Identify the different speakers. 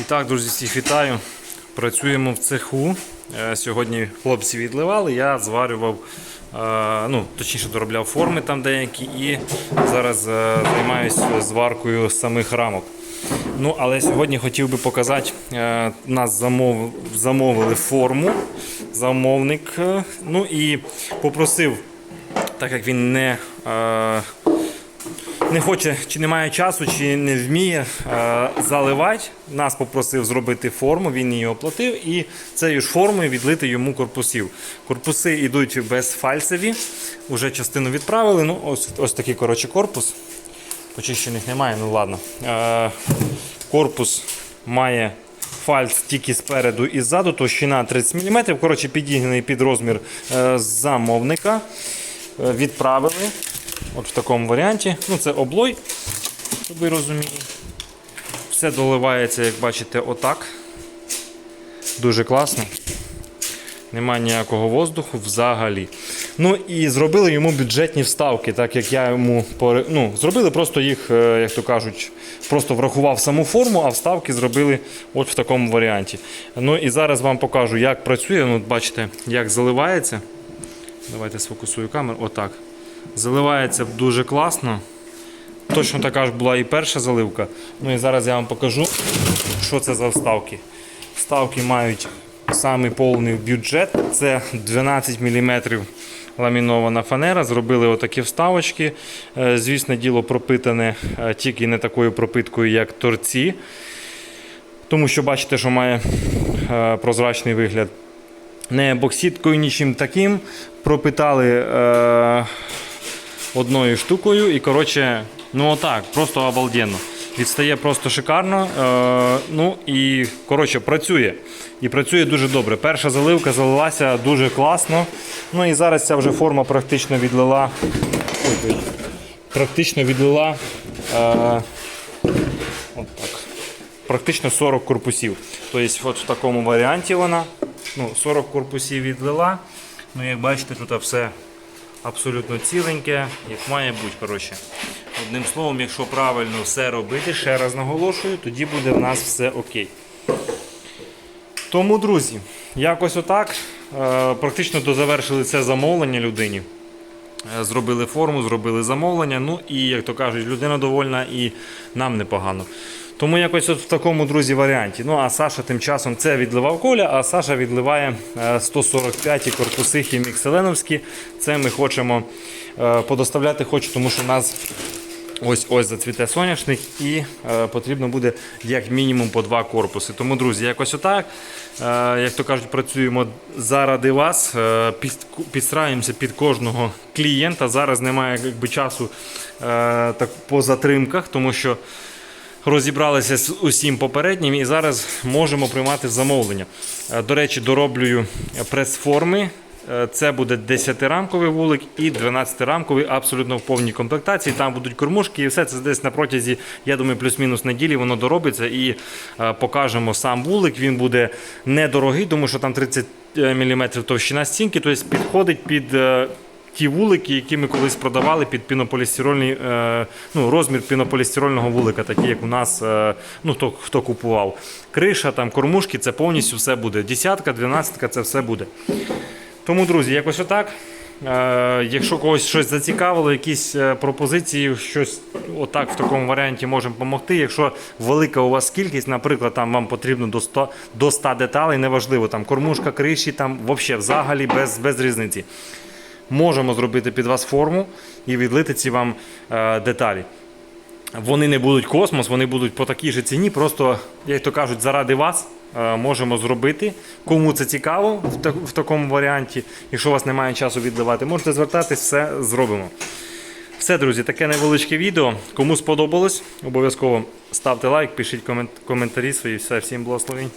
Speaker 1: І так, друзі, всіх вітаю. Працюємо в цеху. Е, Сьогодні хлопці відливали, я зварював, е, ну, точніше доробляв форми там деякі і зараз е, займаюся зваркою самих рамок. Ну, але сьогодні хотів би показати, нас замов, замовили форму, замовник. Ну і попросив, так як він не. Не хоче, чи не має часу, чи не вміє е, заливати. Нас попросив зробити форму, він її оплатив і цією ж формою відлити йому корпусів. Корпуси йдуть безфальцеві, вже частину відправили. Ну, ось, ось такий коротше, корпус. Почищених немає, ну ладно. Е, корпус має фальц тільки спереду і ззаду, товщина 30 мм. Коротше, підігнаний під розмір е, замовника. Відправили. От в такому варіанті. Ну, це облой, щоб ви розуміли. Все доливається, як бачите, отак. Дуже класно. Немає ніякого воздуху взагалі. Ну і зробили йому бюджетні вставки, так як я йому ну, зробили просто їх, е, як то кажуть, просто врахував саму форму, а вставки зробили от в такому варіанті. Ну і зараз вам покажу, як працює. Ну, бачите, як заливається. Давайте сфокусую камеру. Отак. Заливається дуже класно. Точно така ж була і перша заливка. Ну і зараз я вам покажу, що це за вставки. Вставки мають самий повний бюджет. Це 12 мм ламінована фанера. Зробили отакі вставочки. Е, Звісно, діло пропитане е, тільки не такою пропиткою, як торці. Тому що бачите, що має е, прозрачний вигляд не боксіткою, нічим таким. Пропитали одною штукою і, коротше, ну отак, просто обалденно. Відстає просто шикарно. Е, ну і коротше, працює. І працює дуже добре. Перша заливка залилася дуже класно. Ну і зараз ця вже форма практично відлила. Практично відлила. Е, от так практично 40 корпусів. Тобто, от в такому варіанті вона. Ну, 40 корпусів відлила. Ну, як бачите, тут все абсолютно ціленьке, як має бути. Коротше. Одним словом, якщо правильно все робити, ще раз наголошую, тоді буде в нас все окей. Тому, друзі, якось отак. Е, Практично дозавершили це замовлення людині. Е, Зробили форму, зробили замовлення. Ну і, як то кажуть, людина довольна і нам непогано. Тому якось от в такому, друзі, варіанті. Ну а Саша тим часом це відливав Коля, а Саша відливає е, 145 корпуси хімікселеновські. Це ми хочемо е, подоставляти, хочу, тому що в нас Ось ось зацвіте соняшник і е, потрібно буде як мінімум по два корпуси. Тому, друзі, якось отак. Е, як то кажуть, працюємо заради вас, е, під, підстраюємося під кожного клієнта. Зараз немає якби, часу е, так, по затримках, тому що розібралися з усім попереднім і зараз можемо приймати замовлення. Е, До речі, дороблюю прес-форми. Е, Це буде 10-рамковий вулик і 12-рамковий абсолютно в повній комплектації. Там будуть кормушки і все це десь на протязі, я думаю, плюс-мінус неділі воно доробиться і е, покажемо сам вулик. Він буде недорогий, тому що там 30 мм товщина стінки, тобто підходить під. Ті вулики, які ми колись продавали під пінополістирольний, е, ну, розмір пінополістирольного вулика, такі як у нас, е, ну, хто, хто купував. Криша, там, кормушки, це повністю все буде. Десятка, дванадцятка, це все буде. Тому, друзі, якось отак. Е, якщо когось щось зацікавило, якісь пропозиції, щось отак в такому варіанті можемо допомогти. Якщо велика у вас кількість, наприклад, там вам потрібно до 100, до 100 деталей, неважливо, там кормушка, криші, там взагалі без, без різниці. Можемо зробити під вас форму і відлити ці вам е, деталі. Вони не будуть космос, вони будуть по такій же ціні. Просто, як то кажуть, заради вас е, можемо зробити. Кому це цікаво в, так- в такому варіанті. Якщо у вас немає часу відливати, можете звертатись, все зробимо. Все, друзі, таке невеличке відео. Кому сподобалось, обов'язково ставте лайк, пишіть комент- коментарі свої. Все, всім благословень.